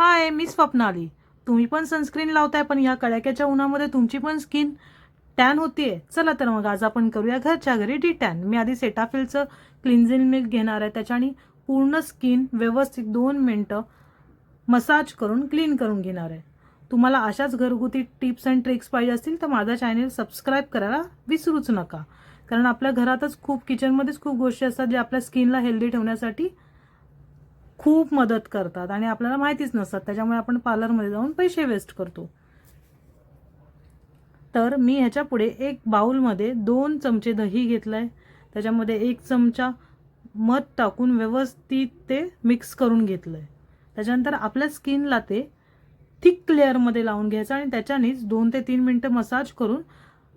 हाय मी स्वप्नाली. तुम्ही पण सनस्क्रीन लावताय पण या कडाक्याच्या उन्हामध्ये तुमची पण स्किन टॅन होतीये. चला तर मग आज आपण करूया घरच्या घरी डी टॅन मी आधी सेटाफिलचं क्लिन्झिंग मिल्क घेणार आहे त्याच्याने पूर्ण स्किन व्यवस्थित दोन मिनटं मसाज करून क्लीन करून घेणार आहे. तुम्हाला अशाच घरगुती टिप्स अँड ट्रिक्स पाहिजे असतील तर माझा चॅनेल सबस्क्राईब करायला विसरूच नका. कारण आपल्या घरातच खूप किचनमध्येच खूप गोष्टी असतात ज्या आपल्या स्किनला हेल्दी ठेवण्यासाठी खूप मदत करतात आणि आपल्याला माहितीच नसतात. त्याच्यामुळे आपण पार्लरमध्ये जाऊन पैसे वेस्ट करतो. तर मी ह्याच्या पुढे एक बाऊलमध्ये दोन चमचे दही घेतलं आहे त्याच्यामध्ये एक चमचा मध टाकून व्यवस्थित ते मिक्स करून घेतलं आहे त्याच्यानंतर आपल्या स्किनला ते थिक लेअरमध्ये लावून घ्यायचं आणि त्याच्यानेच दोन ते तीन मिनटं मसाज करून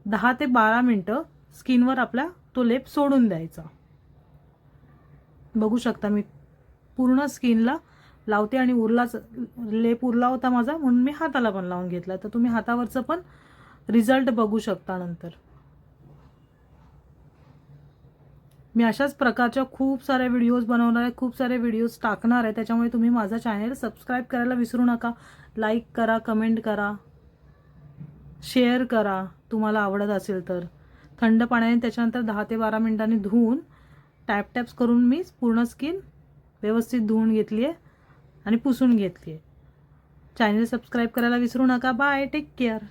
दहा ते बारा मिनटं स्किनवर आपला तो लेप सोडून द्यायचा. बघू शकता मी पूर्ण स्किनला लावते आणि उरलाच लेप उरला होता माझा म्हणून मी हाताला पण लावून घेतला. तर तुम्ही हातावरचं पण रिझल्ट बघू शकता नंतर. मी अशाच प्रकारच्या खूप साऱ्या व्हिडिओज बनवणार आहे खूप सारे व्हिडिओज टाकणार आहे. त्याच्यामुळे तुम्ही माझा चॅनल सबस्क्राईब करायला विसरू नका. लाईक करा कमेंट करा शेअर करा. तुम्हाला आवडत असेल तर. थंड पाण्याने त्याच्यानंतर दहा ते बारा मिनिटांनी धुवून टॅप टॅप्स करून मी पूर्ण स्किन व्यवस्थित धुवून घेतली आहे आणि पुसून घेतली आहे चॅनल सबस्क्राईब करायला विसरू नका. Bye take care